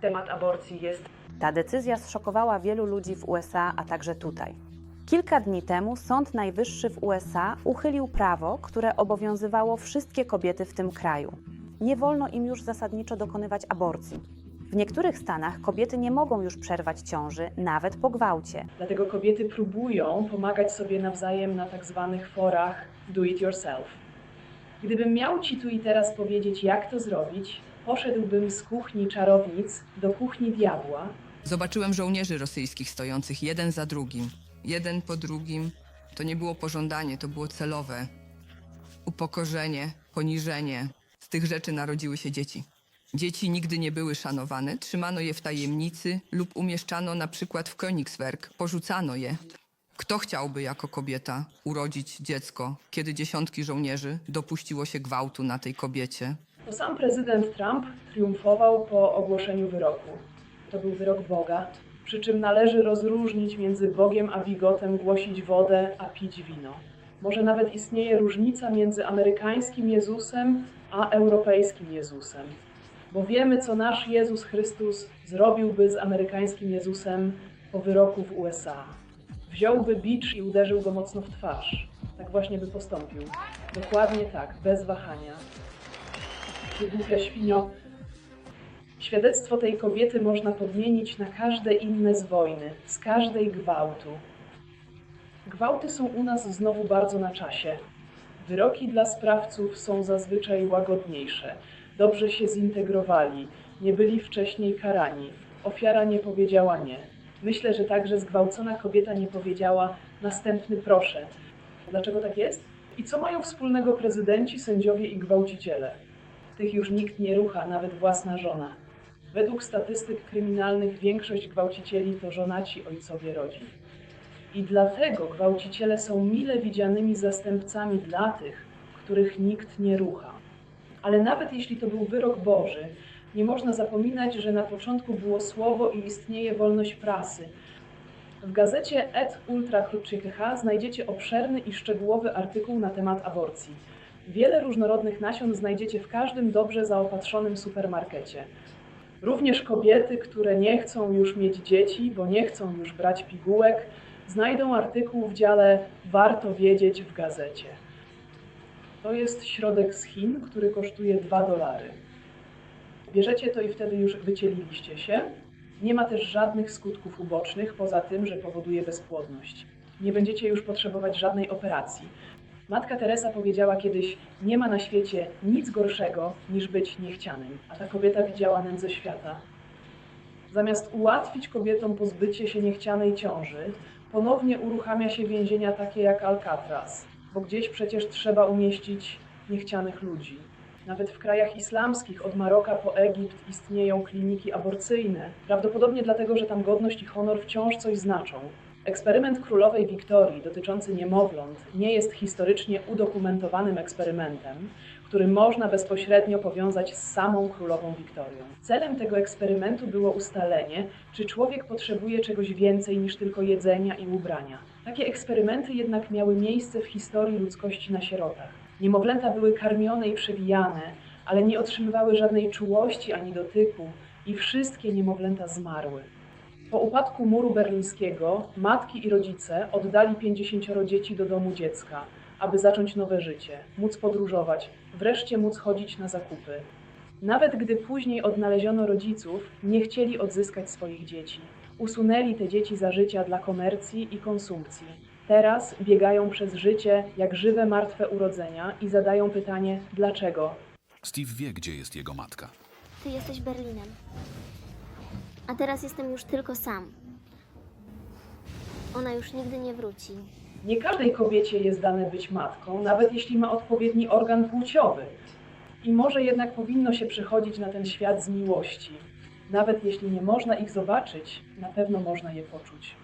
Temat aborcji jest Ta decyzja zszokowała wielu ludzi w USA, a także tutaj. Kilka dni temu Sąd Najwyższy w USA uchylił prawo, które obowiązywało wszystkie kobiety w tym kraju. Nie wolno im już zasadniczo dokonywać aborcji. W niektórych stanach kobiety nie mogą już przerwać ciąży, nawet po gwałcie. Dlatego kobiety próbują pomagać sobie nawzajem na tak zwanych forach do it yourself. Gdybym miał Ci tu i teraz powiedzieć, jak to zrobić, poszedłbym z kuchni czarownic do kuchni diabła Zobaczyłem żołnierzy rosyjskich stojących jeden za drugim, jeden po drugim. To nie było pożądanie, to było celowe. Upokorzenie, poniżenie. Z tych rzeczy narodziły się dzieci. Dzieci nigdy nie były szanowane, trzymano je w tajemnicy lub umieszczano na przykład w Königsberg, porzucano je. Kto chciałby jako kobieta urodzić dziecko, kiedy dziesiątki żołnierzy dopuściło się gwałtu na tej kobiecie? To sam prezydent Trump triumfował po ogłoszeniu wyroku. To był wyrok Boga, przy czym należy rozróżnić między Bogiem a wigotem, głosić wodę, a pić wino. Może nawet istnieje różnica między amerykańskim Jezusem a europejskim Jezusem. Bo wiemy, co nasz Jezus Chrystus zrobiłby z amerykańskim Jezusem po wyroku w USA. Wziąłby bicz i uderzył go mocno w twarz. Tak właśnie by postąpił. Dokładnie tak, bez wahania. Głupia świnio. Świadectwo tej kobiety można podmienić na każde inne z wojny, z każdej gwałtu. Gwałty są u nas znowu bardzo na czasie. Wyroki dla sprawców są zazwyczaj łagodniejsze. Dobrze się zintegrowali, nie byli wcześniej karani. Ofiara nie powiedziała nie. Myślę, że także zgwałcona kobieta nie powiedziała następny proszę. Dlaczego tak jest? I co mają wspólnego prezydenci, sędziowie i gwałciciele? Tych już nikt nie rucha, nawet własna żona. Według statystyk kryminalnych większość gwałcicieli to żonaci ojcowie rodzin. I dlatego gwałciciele są mile widzianymi zastępcami dla tych, których nikt nie rucha. Ale nawet jeśli to był wyrok Boży, nie można zapominać, że na początku było słowo i istnieje wolność prasy. W gazecie Ed Ultra Kruczykycha znajdziecie obszerny i szczegółowy artykuł na temat aborcji. Wiele różnorodnych nasion znajdziecie w każdym dobrze zaopatrzonym supermarkecie. Również kobiety, które nie chcą już mieć dzieci, bo nie chcą już brać pigułek, znajdą artykuł w dziale Warto wiedzieć w gazecie. To jest środek z Chin, który kosztuje 2 dolary. Bierzecie to i wtedy już wycieliliście się. Nie ma też żadnych skutków ubocznych, poza tym, że powoduje bezpłodność. Nie będziecie już potrzebować żadnej operacji. Matka Teresa powiedziała kiedyś: Nie ma na świecie nic gorszego niż być niechcianym, a ta kobieta widziała nędzę świata. Zamiast ułatwić kobietom pozbycie się niechcianej ciąży, ponownie uruchamia się więzienia takie jak Alcatraz, bo gdzieś przecież trzeba umieścić niechcianych ludzi. Nawet w krajach islamskich, od Maroka po Egipt, istnieją kliniki aborcyjne. Prawdopodobnie dlatego, że tam godność i honor wciąż coś znaczą. Eksperyment królowej Wiktorii dotyczący niemowląt nie jest historycznie udokumentowanym eksperymentem, który można bezpośrednio powiązać z samą królową Wiktorią. Celem tego eksperymentu było ustalenie, czy człowiek potrzebuje czegoś więcej niż tylko jedzenia i ubrania. Takie eksperymenty jednak miały miejsce w historii ludzkości na sierotach. Niemowlęta były karmione i przewijane, ale nie otrzymywały żadnej czułości ani dotyku i wszystkie niemowlęta zmarły. Po upadku muru berlińskiego matki i rodzice oddali 50 dzieci do domu dziecka, aby zacząć nowe życie, móc podróżować, wreszcie móc chodzić na zakupy. Nawet gdy później odnaleziono rodziców, nie chcieli odzyskać swoich dzieci. Usunęli te dzieci za życia dla komercji i konsumpcji. Teraz biegają przez życie jak żywe martwe urodzenia i zadają pytanie dlaczego. Steve wie, gdzie jest jego matka. Ty jesteś Berlinem. A teraz jestem już tylko sam. Ona już nigdy nie wróci. Nie każdej kobiecie jest dane być matką, nawet jeśli ma odpowiedni organ płciowy. I może jednak powinno się przychodzić na ten świat z miłości. Nawet jeśli nie można ich zobaczyć, na pewno można je poczuć.